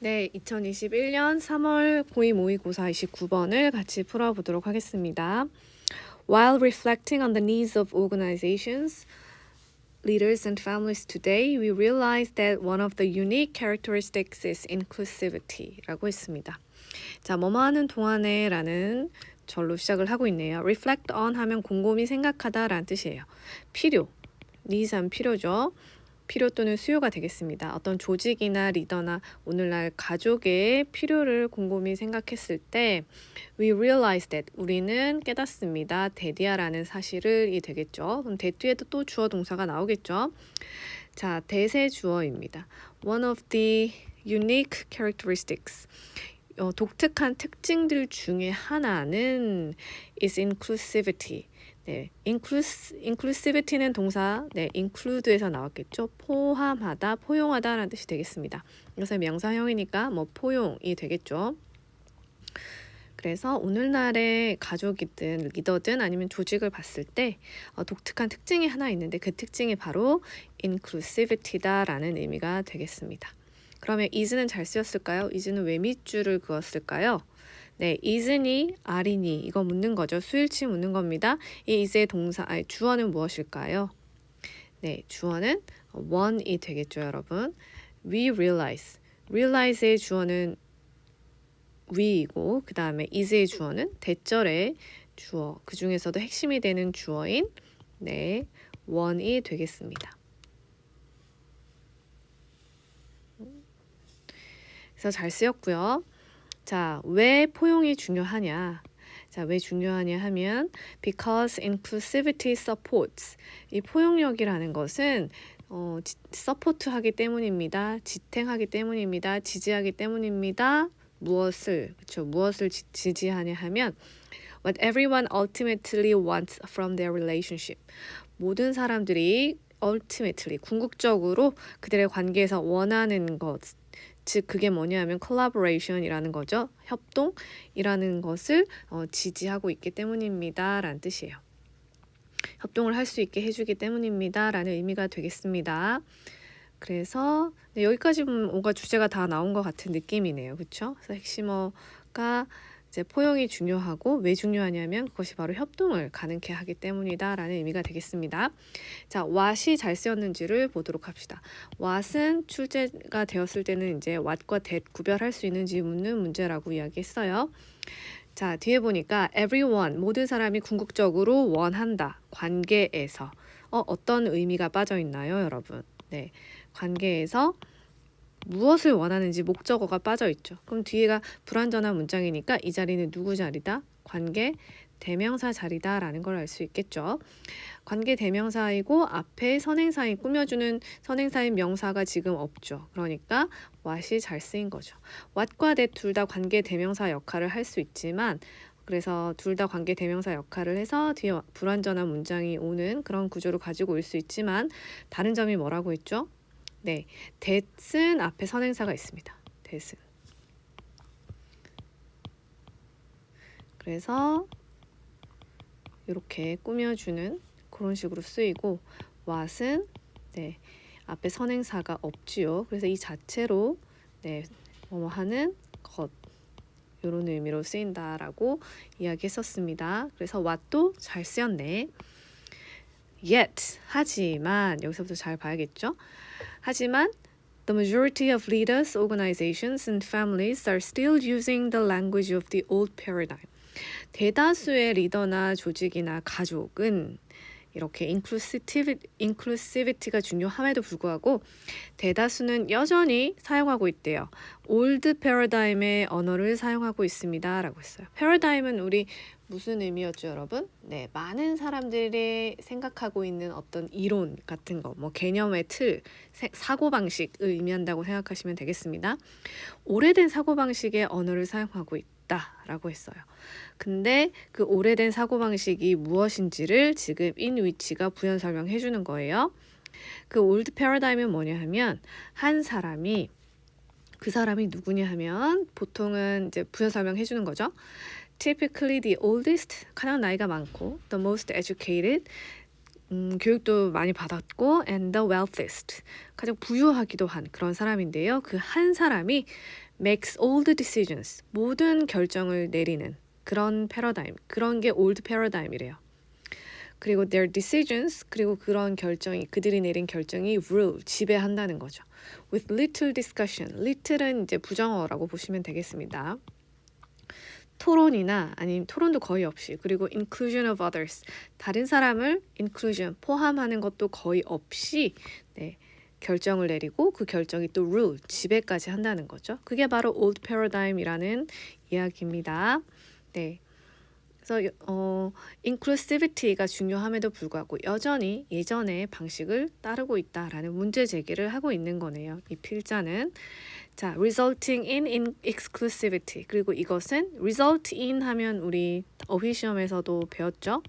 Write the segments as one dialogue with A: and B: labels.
A: 네, 2021년 3월 고2 모의고사 29번을 같이 풀어보도록 하겠습니다. While reflecting on the needs of organizations, leaders and families today, we realize that one of the unique characteristics is inclusivity라고 했습니다. 자, 뭐뭐 하는 동안에라는 절로 시작을 하고 있네요. reflect on 하면 곰곰이 생각하다라는 뜻이에요. 필요, needs 하면 필요죠. 필요 또는 수요가 되겠습니다. 어떤 조직이나 리더나 오늘날 가족의 필요를 곰곰이 생각했을 때 we realize that 우리는 깨닫습니다. 대디아라는 사실을 이 되겠죠. 그럼 대 뒤에도 또 주어 동사가 나오겠죠. 자, 대세 주어입니다. One of the unique characteristics 어, 독특한 특징들 중에 하나는 is inclusivity. 네, inclus, inclusivity는 동사, 네, include에서 나왔겠죠. 포함하다, 포용하다라는 뜻이 되겠습니다. 그래서 명사형이니까 뭐 포용이 되겠죠. 그래서 오늘날의 가족이든 리더든 아니면 조직을 봤을 때 어, 독특한 특징이 하나 있는데 그 특징이 바로 inclusivity다라는 의미가 되겠습니다. 그러면 is는 잘 쓰였을까요? is는 왜 밑줄을 그었을까요? 네, is니, are니 이거 묻는 거죠. 수일치 묻는 겁니다. 이 is의 동사, 아니 주어는 무엇일까요? 네, 주어는 one이 되겠죠, 여러분. We realize. realize의 주어는 we이고 그 다음에 is의 주어는 대절의 주어. 그 중에서도 핵심이 되는 주어인 네, one이 되겠습니다. 그래서 잘 쓰였고요. 자, 왜 포용이 중요하냐? 자, 왜 중요하냐 하면 because inclusivity supports 이 포용력이라는 것은 어, 지, 서포트하기 때문입니다. 지탱하기 때문입니다. 지지하기 때문입니다. 무엇을 그렇죠? 무엇을 지, 지지하냐 하면 what everyone ultimately wants from their relationship. 모든 사람들이 ultimately 궁극적으로 그들의 관계에서 원하는 것, 즉 그게 뭐냐면 collaboration이라는 거죠. 협동이라는 것을 어, 지지하고 있기 때문입니다라는 뜻이에요. 협동을 할 수 있게 해주기 때문입니다라는 의미가 되겠습니다. 그래서 네, 여기까지 뭔가 주제가 다 나온 것 같은 느낌이네요. 그렇죠? 그래서 핵심어가 이제 포용이 중요하고 왜 중요하냐면 그것이 바로 협동을 가능케 하기 때문이다라는 의미가 되겠습니다. 자, what이 잘 쓰였는지를 보도록 합시다. what은 출제가 되었을 때는 이제 what과 that 구별할 수 있는지 묻는 문제라고 이야기했어요. 자, 뒤에 보니까 everyone 모든 사람이 궁극적으로 원한다. 관계에서 어, 어떤 의미가 빠져 있나요, 여러분? 네. 관계에서 무엇을 원하는지 목적어가 빠져 있죠. 그럼 뒤에가 불완전한 문장이니까 이 자리는 누구 자리다? 관계 대명사 자리다라는 걸 알 수 있겠죠. 관계 대명사이고 앞에 선행사인 꾸며주는 선행사인 명사가 지금 없죠. 그러니까 what이 잘 쓰인 거죠. what과 that 둘 다 관계 대명사 역할을 할 수 있지만 그래서 둘 다 관계 대명사 역할을 해서 뒤에 불완전한 문장이 오는 그런 구조를 가지고 올 수 있지만 다른 점이 뭐라고 했죠? 네, that은 앞에 선행사가 있습니다. that은. 그래서 이렇게 꾸며주는 그런 식으로 쓰이고 what은 네, 앞에 선행사가 없지요. 그래서 이 자체로 네, 뭐뭐 하는 것 이런 의미로 쓰인다라고 이야기했었습니다. 그래서 what도 잘 쓰였네. Yet 하지만 여기서부터 잘 봐야겠죠. 하지만 the majority of leaders, organizations, and families are still using the language of the old paradigm. 대다수의 리더나 조직이나 가족은 이렇게 inclusivity가 중요함에도 불구하고 대다수는 여전히 사용하고 있대요. old paradigm의 언어를 사용하고 있습니다라고 했어요. paradigm은 우리 무슨 의미였죠, 여러분? 네, 많은 사람들이 생각하고 있는 어떤 이론 같은 거, 뭐 개념의 틀, 사고 방식을 의미한다고 생각하시면 되겠습니다. 오래된 사고 방식의 언어를 사용하고 있다 라고 했어요. 근데 그 오래된 사고 방식이 무엇인지를 지금 인 위치가 부연 설명해 주는 거예요. 그 올드 패러다임은 뭐냐 하면 한 사람이 그 사람이 누구냐 하면 보통은 이제 부연 설명해 주는 거죠. Typically the oldest 가장 나이가 많고 the most educated 음, 교육도 많이 받았고 and the wealthiest 가장 부유하기도 한 그런 사람인데요. 그 한 사람이 makes all the decisions 모든 결정을 내리는 그런 패러다임 그런 게 old paradigm이래요. 그리고 their decisions 그리고 그런 결정이 그들이 내린 결정이 rule 지배한다는 거죠. with little discussion little은 이제 부정어라고 보시면 되겠습니다. 토론이나 아니면 토론도 거의 없이 그리고 inclusion of others 다른 사람을 inclusion 포함하는 것도 거의 없이 네, 결정을 내리고 그 결정이 또 rule 지배까지 한다는 거죠. 그게 바로 old paradigm이라는 이야기입니다. 네. 그래서 어, inclusivity가 중요함에도 불구하고 여전히 예전의 방식을 따르고 있다라는 문제 제기를 하고 있는 거네요. 이 필자는 자, resulting in, in exclusivity 그리고 이것은 result in 하면 우리 어휘 시험에서도 배웠죠.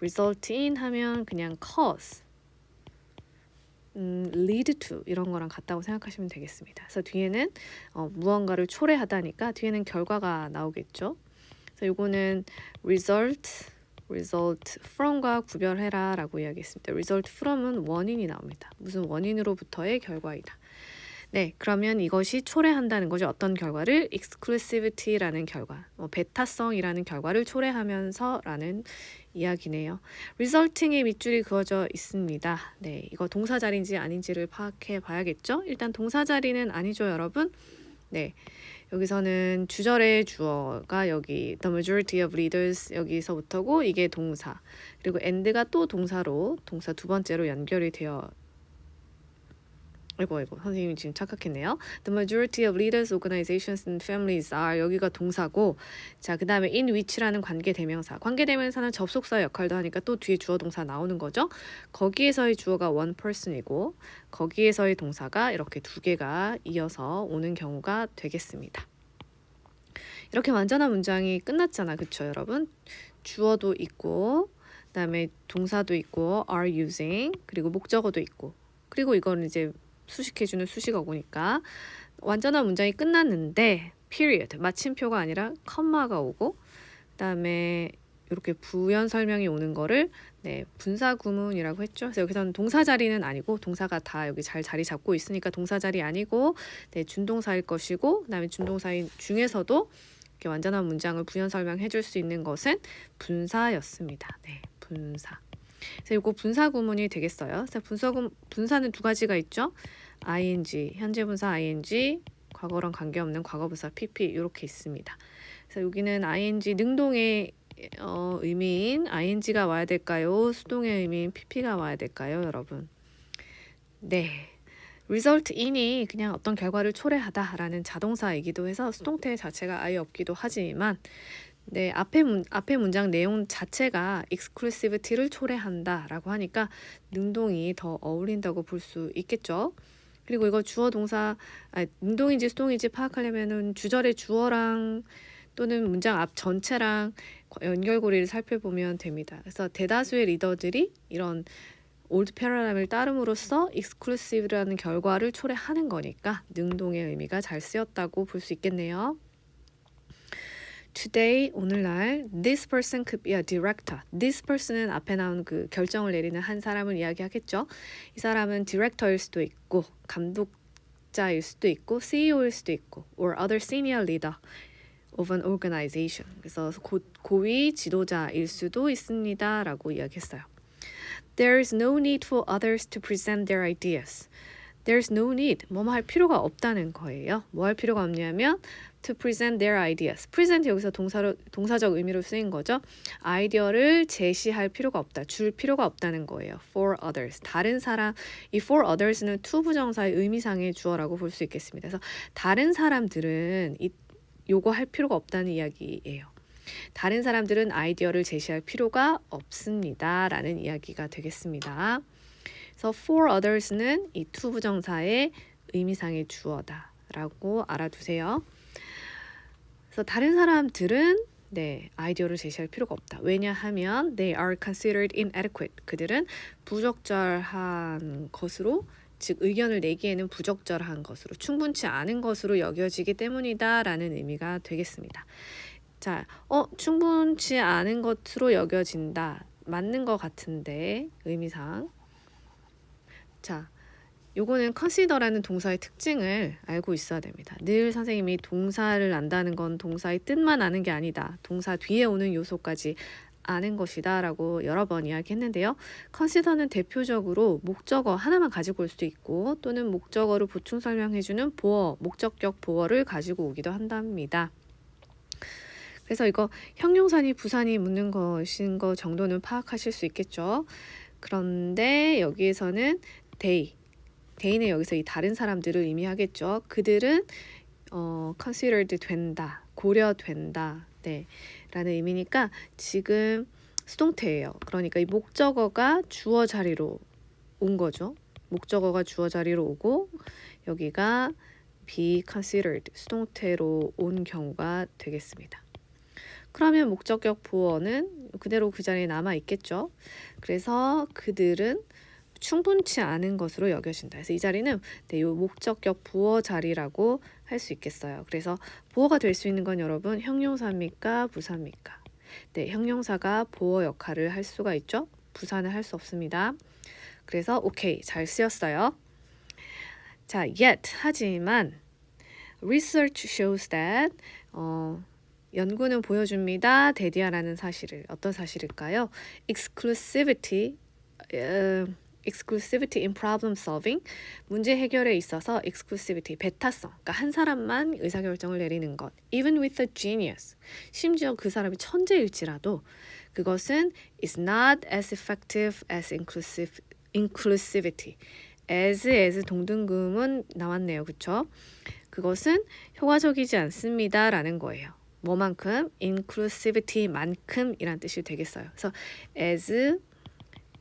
A: result in 하면 그냥 cause 음, lead to 이런 거랑 같다고 생각하시면 되겠습니다. 그래서 뒤에는 어, 무언가를 초래하다니까 뒤에는 결과가 나오겠죠. 그래서 요거는 result, result from과 구별해라 라고 이야기했습니다. result from은 원인이 나옵니다. 무슨 원인으로부터의 결과이다. 네, 그러면 이것이 초래한다는 거죠. 어떤 결과를 exclusivity라는 결과, 뭐 베타성이라는 결과를 초래하면서라는 이야기네요. resulting에 밑줄이 그어져 있습니다. 네, 이거 동사 자리인지 아닌지를 파악해 봐야겠죠. 일단 동사 자리는 아니죠, 여러분. 네. 여기서는 주절의 주어가 여기 the majority of readers 여기서부터고 이게 동사. 그리고 and가 또 동사로 동사 두 번째로 연결이 되어 아이고 아이고 선생님이 지금 착각했네요. The majority of leaders, organizations and families are 여기가 동사고 자 그 다음에 in which라는 관계 대명사 관계 대명사는 접속사 역할도 하니까 또 뒤에 주어 동사 나오는 거죠. 거기에서의 주어가 one person이고 거기에서의 동사가 이렇게 두 개가 이어서 오는 경우가 되겠습니다. 이렇게 완전한 문장이 끝났잖아, 그쵸, 여러분? 주어도 있고, 그다음에 동사도 있고, are using, 그리고 목적어도 있고, 그리고 이거는 이제 수식해주는 수식어고니까 완전한 문장이 끝났는데 period 마침표가 아니라 컴마가 오고 그다음에 이렇게 부연 설명이 오는 거를 네, 분사 구문이라고 했죠. 그래서 여기서는 동사 자리는 아니고 동사가 다 여기 잘 자리 잡고 있으니까 동사 자리 아니고 네, 준동사일 것이고 그다음에 준동사인 중에서도 이렇게 완전한 문장을 부연 설명해 줄 수 있는 것은 분사였습니다. 네, 분사. 그래서 이거 분사 구문이 되겠어요. 그래서 분사 구 분사는 두 가지가 있죠. ing 현재 분사 ing 과거랑 관계없는 과거 분사 pp 이렇게 있습니다. 그래서 여기는 ing 능동의 어, 의미인 ing가 와야 될까요? 수동의 의미인 pp가 와야 될까요, 여러분? 네. result in이 그냥 어떤 결과를 초래하다라는 자동사이기도 해서 수동태 자체가 아예 없기도 하지만 네, 앞에 문, 앞에 문장 내용 자체가 exclusivity를 초래한다라고 하니까 능동이 더 어울린다고 볼 수 있겠죠. 그리고 이거 주어 동사 아, 능동인지 수동인지 파악하려면은 주절의 주어랑 또는 문장 앞 전체랑 연결고리를 살펴보면 됩니다. 그래서 대다수의 리더들이 이런 올드 패러다임을 따름으로써 exclusive라는 결과를 초래하는 거니까 능동의 의미가 잘 쓰였다고 볼 수 있겠네요. Today 오늘날 this person could be a director. This person은 앞에 나온 그 결정을 내리는 한 사람을 이야기하겠죠. 이 사람은 디렉터일 수도 있고 감독자일 수도 있고 CEO일 수도 있고 or other senior leader of an organization. 그래서 고, 고위 지도자일 수도 있습니다라고 이야기했어요. There is no need for others to present their ideas. There's no need. 뭐뭐 할 필요가 없다는 거예요. 뭐 할 필요가 없냐면 to present their ideas. present 여기서 동사로 동사적 의미로 쓰인 거죠. 아이디어를 제시할 필요가 없다. 줄 필요가 없다는 거예요. for others. 다른 사람 이 for others는 to 부정사의 의미상의 주어라고 볼 수 있겠습니다. 그래서 다른 사람들은 이 요거 할 필요가 없다는 이야기예요. 다른 사람들은 아이디어를 제시할 필요가 없습니다 라는 이야기가 되겠습니다. 그래서 for others는 이 to 부정사의 의미상의 주어다 라고 알아두세요. 그래서 다른 사람들은 네, 아이디어를 제시할 필요가 없다. 왜냐하면 they are considered inadequate. 그들은 부적절한 것으로 즉 의견을 내기에는 부적절한 것으로 충분치 않은 것으로 여겨지기 때문이다라는 의미가 되겠습니다. 자, 어 충분치 않은 것으로 여겨진다. 맞는 것 같은데 의미상. 자, 요거는 consider라는 동사의 특징을 알고 있어야 됩니다. 늘 선생님이 동사를 안다는 건 동사의 뜻만 아는 게 아니다. 동사 뒤에 오는 요소까지 아는 것이다 라고 여러 번 이야기했는데요. consider는 대표적으로 목적어 하나만 가지고 올 수도 있고 또는 목적어를 보충 설명해주는 보어, 목적격 보어를 가지고 오기도 한답니다. 그래서 이거 형용사니 부사니 묻는 것인 거 정도는 파악하실 수 있겠죠. 그런데 여기에서는 they는 여기서 이 다른 사람들을 의미하겠죠. 그들은 어, considered 된다, 고려된다, 네, 라는 의미니까 지금 수동태예요. 그러니까 이 목적어가 주어 자리로 온 거죠. 목적어가 주어 자리로 오고 여기가 be considered 수동태로 온 경우가 되겠습니다. 그러면 목적격 보어는 그대로 그 자리에 남아 있겠죠. 그래서 그들은 충분치 않은 것으로 여겨진다. 그래서 이 자리는 네, 요 목적격 부어 자리라고 할 수 있겠어요. 그래서 보어가 될 수 있는 건 여러분 형용사입니까 부사입니까? 네, 형용사가 보어 역할을 할 수가 있죠. 부사는 할 수 없습니다. 그래서 오케이 잘 쓰였어요. 자, yet 하지만 research shows that 어, 연구는 보여줍니다. 데디아라는 사실을 어떤 사실일까요? exclusivity 어, exclusivity in problem solving 문제 해결에 있어서 exclusivity 배타성 그러니까 한 사람만 의사 결정을 내리는 것 even with a genius 심지어 그 사람이 천재일지라도 그것은 is not as effective as inclusive inclusivity as as 동등금은 나왔네요 그쵸 그것은 효과적이지 않습니다라는 거예요 뭐만큼 inclusivity만큼이란 뜻이 되겠어요 그래서 as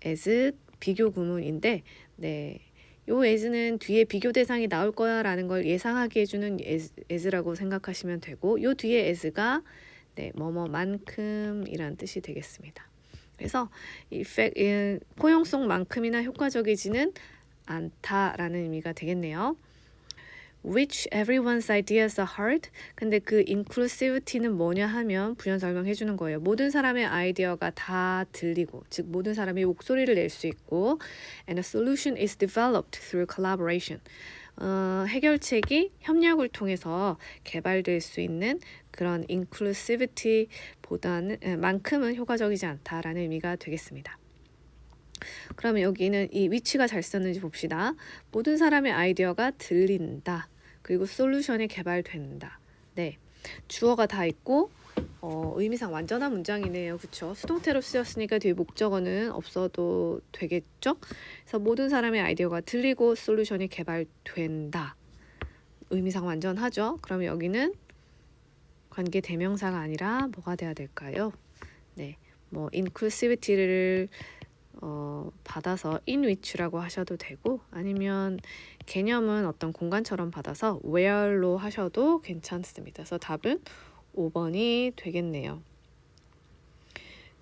A: as 비교 구문인데 네. 요 as는 뒤에 비교 대상이 나올 거야라는 걸 예상하게 해주는 as, as라고 생각하시면 되고 요 뒤에 as가 네, 뭐뭐만큼이란 뜻이 되겠습니다. 그래서 이 fact, 포용성만큼이나 효과적이지는 않다라는 의미가 되겠네요. Which everyone's ideas are hard. 근데 그 inclusivity는 뭐냐 하면 부연 설명해 주는 거예요. 모든 사람의 아이디어가 다 들리고, 즉 모든 사람이 목소리를 낼 수 있고, and a solution is developed through collaboration. 어, 해결책이 협력을 통해서 개발될 수 있는 그런 inclusivity보다는 만큼은 효과적이지 않다라는 의미가 되겠습니다. 그러면 여기는 이 위치가 잘 썼는지 봅시다. 모든 사람의 아이디어가 들린다. 그리고 솔루션이 개발된다. 네. 주어가 다 있고 어, 의미상 완전한 문장이네요. 그쵸? 수동태로 쓰였으니까 뒤에 목적어는 없어도 되겠죠? 그래서 모든 사람의 아이디어가 들리고 솔루션이 개발된다. 의미상 완전하죠? 그러면 여기는 관계 대명사가 아니라 뭐가 돼야 될까요? 네. 뭐 inclusivity를 어, 받아서 which라고 하셔도 되고 아니면 개념은 어떤 공간처럼 받아서 where로 하셔도 괜찮습니다. 그래서 답은 5번이 되겠네요.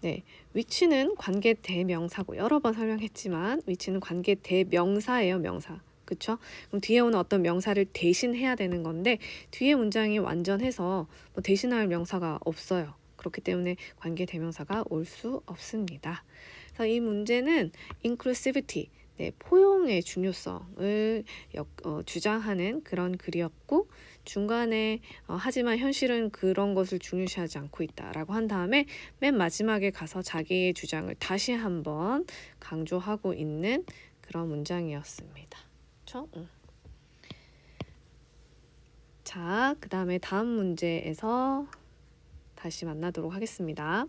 A: 네, 위치는 관계 대명사고 여러 번 설명했지만 위치는 관계 대명사예요, 명사. 그쵸? 그럼 뒤에 오는 어떤 명사를 대신해야 되는 건데 뒤에 문장이 완전해서 뭐 대신할 명사가 없어요. 그렇기 때문에 관계 대명사가 올 수 없습니다. 그래서 이 문제는 inclusivity, 네, 포용의 중요성을 역, 어, 주장하는 그런 글이었고 중간에 어, 하지만 현실은 그런 것을 중요시하지 않고 있다라고 한 다음에 맨 마지막에 가서 자기의 주장을 다시 한번 강조하고 있는 그런 문장이었습니다. 응. 자, 그 다음에 다음 문제에서 다시 만나도록 하겠습니다.